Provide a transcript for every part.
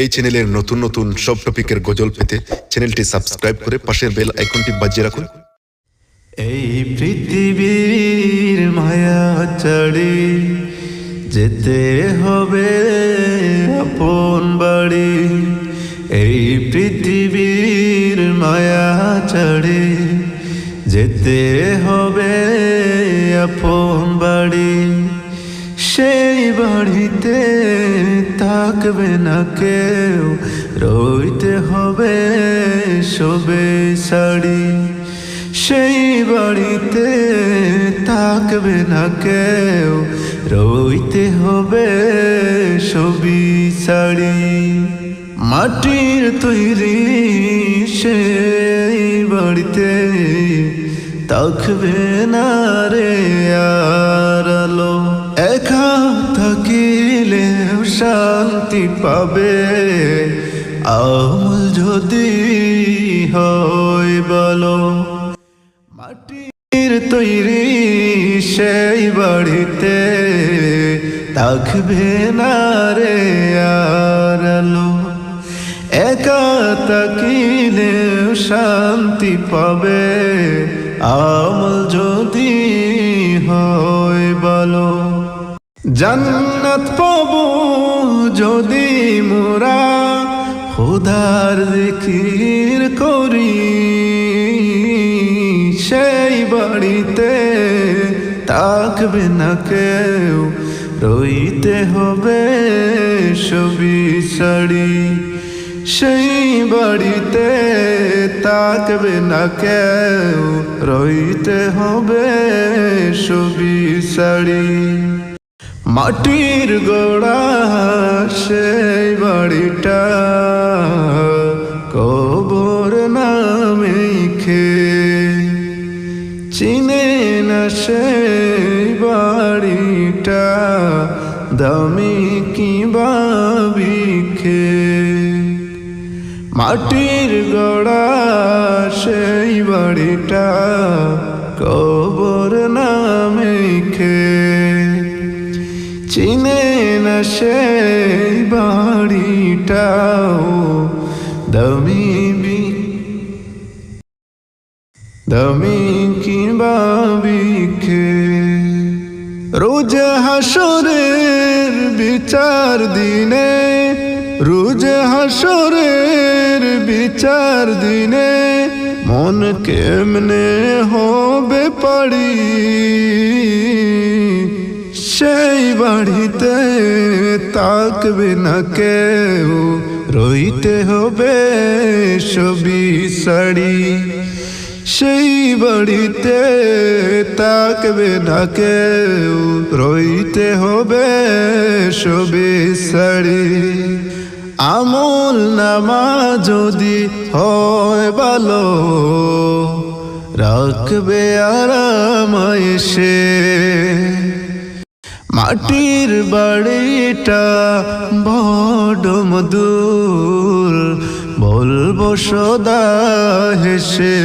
এই চ্যানেলের নতুন নতুন সব টপিকের গজল পেতে চ্যানেলটি সাবস্ক্রাইব করে পাশের বেল আইকনটি বাজিয়ে রাখুন। এই পৃথিবীর মায়া চড়ে যেতে হবে আপন বাড়ি। এই পৃথিবীর মায়া চড়ে যেতে হবে আপন থাকবে না কেউ, রইতে হবে শোবে শাড়ি। সেই বাড়িতে থাকবে না কেউ, রইতে হবে ছবি শাড়ি। মাটির তৈরি সেই বাড়িতে থাকবে না রে আর থাকিলে শান্তি পাবে। আমল যদি হয় বলো। মাটির তৈরি সেই বাড়িতে থাকবে না রে আর আলো। একা তাকিলে শান্তি পাবে। আমল যদি হয় বলো। জান্নাত পাবো যদি মোরা খুদার জিকির করি। সেই বাড়িতে থাকবে না কেউ, রইতে হবে ছবি শাড়ি সেই বাড়িতে থাকবে না কেউ, রইতে হবে ছবি শাড়ি মাটির গোড়া সেই বাড়িটা কবর নামে খে। চিনে না সেই বাড়িটা, দামি কি বাবিখে মাটির গোড়া সেই বাড়িটা কবর সেই বাড়িটাও। দমি বি দমি কি বাবিখে রোজ হাসরের বিচার দিনে, রোজ হাসরের বিচার দিনে, মন কেমনে হবে পাড়ি? সেই বাড়িতে তাকবে না কেউ, রইতে হবে ছবি শাড়ি সেই বাড়িতে তাকবে না কেউ, রইতে হবে ছবি শাড়ি আমল নামা যদি হয় ভালো, রাখবে আরাম এসে। মাটির বাড়িটা বড় মধুর, বলব সদা হেসে।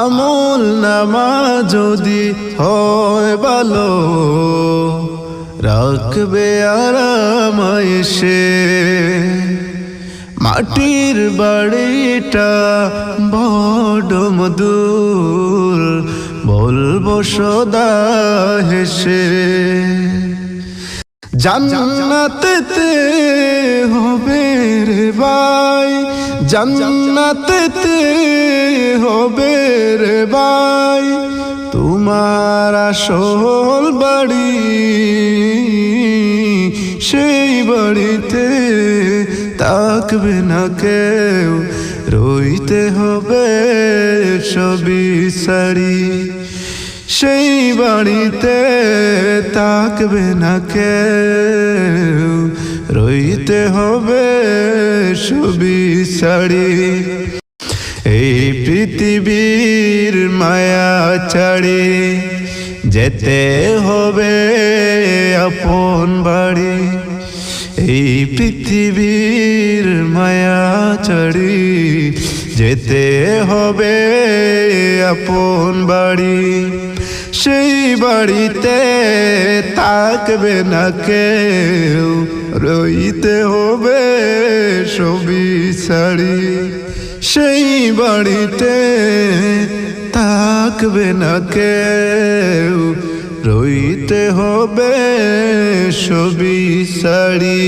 আমল নামা যদি হয় ভালো, রাখবে আরাম এসে। মাটির বাড়িটা বড় মধুর বলব সদা হেসে, জান্নাতেতে হবে রে ভাই, জান্নাতেতে হবে রে ভাই, তোমার আসল বাড়ি, সেই বাড়িতে থাকবে না কেউ, রইতে হবে ছবি শাড়ি সেই বাড়িতে তাকবে না কে রইতে হবে ছবি শাড়ি এই পৃথিবীর মায়া ছাড়ি। যেতে হবে আপন বাড়ি। এই পৃথিবীর মায়া ছাড়ি। যেতে হবে আপন বাড়ি। সেই বাড়িতে থাকবে না কেউ, রইতে হবে সবই সারি সেই বাড়িতে থাকবে না কেউ, রইতে হবে সবই সারি